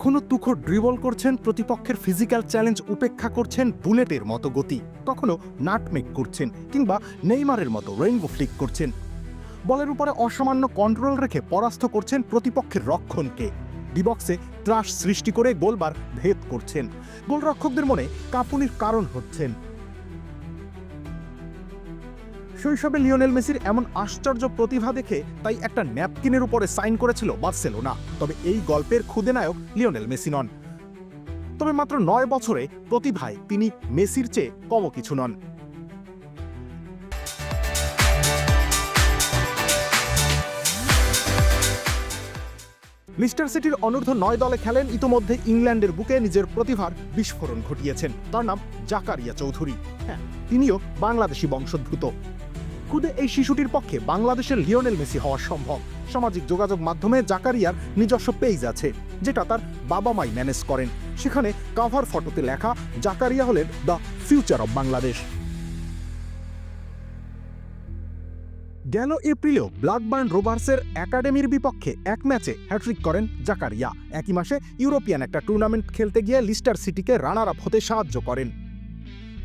কখনো তুখো ড্রিবল করছেন, প্রতিপক্ষের ফিজিক্যাল চ্যালেঞ্জ উপেক্ষা করছেন, বুলেটের মতো গতি। কখনো নাটমেক করছেন, কিংবা নেইমারের মতো রেইনবো ফ্লিক করছেন। বলের উপরে অসামান্য কন্ট্রোল রেখে পরাস্ত করছেন প্রতিপক্ষের রক্ষণকে। ডিবক্সে ত্রাস সৃষ্টি করে গোলবার ভেদ করছেন। গোলরক্ষকদের মনে কাঁপুনির কারণ হচ্ছেন। শৈশবে লিওনেল মেসির এমন আশ্চর্য প্রতিভা দেখে তাই একটা ন্যাপকিনের উপরে সাইন করেছিল বার্সেলোনা। তবে এই গল্পের খুদে নায়ক লিওনেল মেসি নন। তবে মাত্র নয় বছরে প্রতিভায় তিনি মেসির চেয়ে কম কিছু নন। লিস্টার সিটির অনূর্ধ্ব নয় দলে খেলেন, ইতোমধ্যে ইংল্যান্ডের বুকে নিজের প্রতিভার বিস্ফোরণ ঘটিয়েছেন। তার নাম জাকারিয়া চৌধুরী। হ্যাঁ তিনিও বাংলাদেশি বংশোদ্ভূত। খুদে এই শিশুটির পক্ষে বাংলাদেশের লিওনেল মেসি হওয়া সম্ভব। সামাজিক যোগাযোগ মাধ্যমে জাকারিয়ার নিজস্ব পেজ আছে, যেটা তার বাবা মাই ম্যানেজ করেন। সেখানে কাভার ফটোতে লেখা, জাকারিয়া হলেন দ্য ফিউচার অব বাংলাদেশ। গেল এপ্রিলেও ব্ল্যাকবার্ন রোভার্সের একাডেমির বিপক্ষে এক ম্যাচে হ্যাট্রিক করেন জাকারিয়া। একই মাসে ইউরোপিয়ান একটা টুর্নামেন্ট খেলতে গিয়ে লিস্টার সিটিকে রানার আপ হতে সাহায্য করেন।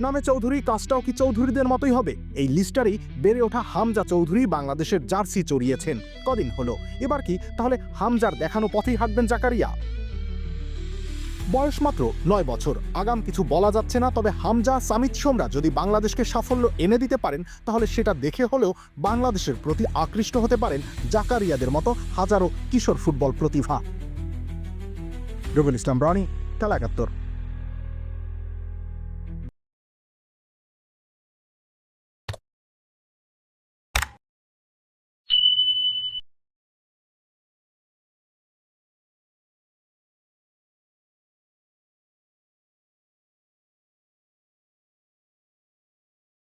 নামে চৌধুরী, কাজটাও কি চৌধুরীদের মতোই হবে? এই লিস্টারই বেড়ে ওঠা হামজা চৌধুরী বাংলাদেশের জার্সি চড়িয়েছেন। কদিন হলো? এবার কি? তাহলে হামজার দেখানো পথেই হাঁটবেন জাকারিয়া? বয়স মাত্র নয় বছর। আগাম কিছু বলা যাচ্ছে না, তবে হামজা, সামিত সোমরা যদি বাংলাদেশকে সাফল্য এনে দিতে পারেন, তাহলে সেটা দেখে হলেও বাংলাদেশের প্রতি আকৃষ্ট হতে পারেন জাকারিয়াদের মতো হাজারো কিশোর ফুটবল প্রতিভা। রবিল ইসলাম, রনি খেলা একাত্তর